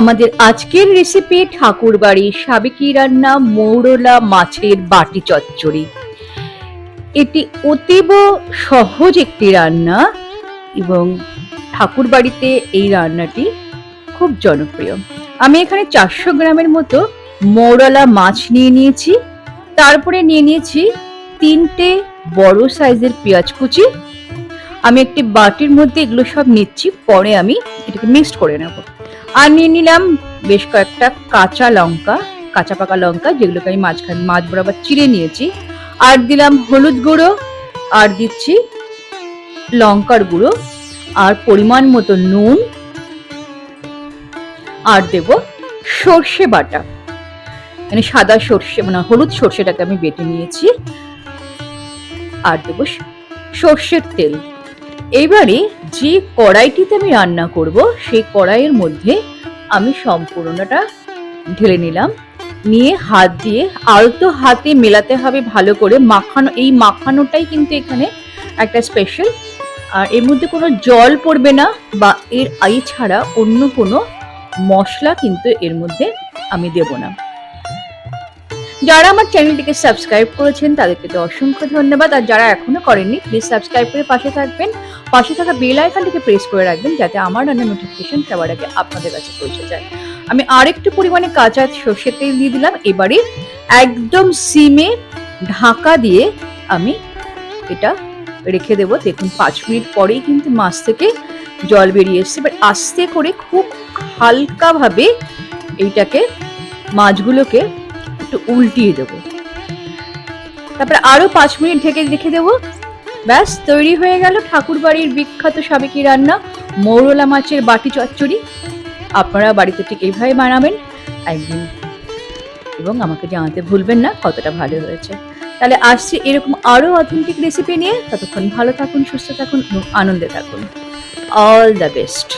আমাদের আজকের রেসিপি ঠাকুরবাড়ি সাবেকি রান্না মৌরলা মাছের বাটি চচ্চড়ি। এটি অতীব সহজ একটি রান্না এবং ঠাকুরবাড়িতে এই রান্নাটি খুব জনপ্রিয়। আমি এখানে চারশো গ্রামের মতো মৌরলা মাছ নিয়ে নিয়েছি। তারপরে নিয়ে নিয়েছি তিনটে বড় সাইজের পেঁয়াজ কুচি। আমি একটি বাটির মধ্যে এগুলো সব নিচ্ছি, পরে আমি এটাকে মিক্সড করে নেব। আর নিয়ে নিলাম বেশ কয়েকটা কাঁচা লঙ্কা, কাঁচা পাকা লঙ্কা, যেগুলোকে আমি মাঝখানে মাছ বরাবর চিড়ে নিয়েছি। আর দিলাম হলুদ গুঁড়ো, আর দিচ্ছি লঙ্কার গুঁড়ো, আর পরিমাণ মতো নুন, আর দেব সর্ষে বাটা। মানে সাদা সর্ষে মানে হলুদ সর্ষেটাকে আমি বেটে নিয়েছি। আর দেব সর্ষের তেল। এইবারে যে কড়াইটিতে আমি রান্না করব, সেই কড়াইয়ের মধ্যে আমি সম্পূর্ণটা ঢেলে নিলাম। নিয়ে হাত দিয়ে আলতো হাতে মেলাতে হবে ভালো করে। মাখানো, এই মাখানোটাই কিন্তু এখানে একটা স্পেশাল আর এর মধ্যে কোনো জল পড়বে না বা এর আই ছাড়া অন্য কোনো মশলা কিন্তু এর মধ্যে আমি দেব না। যারা আমার চ্যানেলটিকে সাবস্ক্রাইব করেছেন, তাদেরকে তো অসংখ্য ধন্যবাদ। আর যারা এখনও করেননি প্লিজ সাবস্ক্রাইব করে পাশে থাকবেন। পাশে থাকা বেল আইকনটিকে প্রেস করে রাখবেন, যাতে আমার রান্নার নোটিফিকেশন সবার আগে আপনাদের কাছে পৌঁছে যায়। আমি আরেকটু পরিমাণে কাঁচা সর্ষে তেল দিয়ে দিলাম। এবারে একদম সিমে ঢাকা দিয়ে আমি এটা রেখে দেবো। দেখুন, পাঁচ মিনিট পরেই কিন্তু মাছ থেকে জল বেরিয়ে এসছে। এবার আস্তে করে খুব হালকাভাবে এইটাকে, মাছগুলোকে একটু উল্টিয়ে দেবো। তারপরে আরও পাঁচ মিনিট ঢেকে রেখে দেবো। ব্যাস, তৈরি হয়ে গেল ঠাকুরবাড়ির বিখ্যাত সাবেকি রান্না, মৌরলা মাছের বাটি চচ্চড়ি। আপনারা বাড়িতে ঠিক এইভাবে বানাবেন, একদিন। এবং আমাকে জানাতে ভুলবেন না, কতটা ভালো হয়েছে। তাহলে আসছি এরকম আরও অথেন্টিক রেসিপি নিয়ে। ততক্ষণ ভালো থাকুন, সুস্থ থাকুন এবং আনন্দে থাকুন। All the best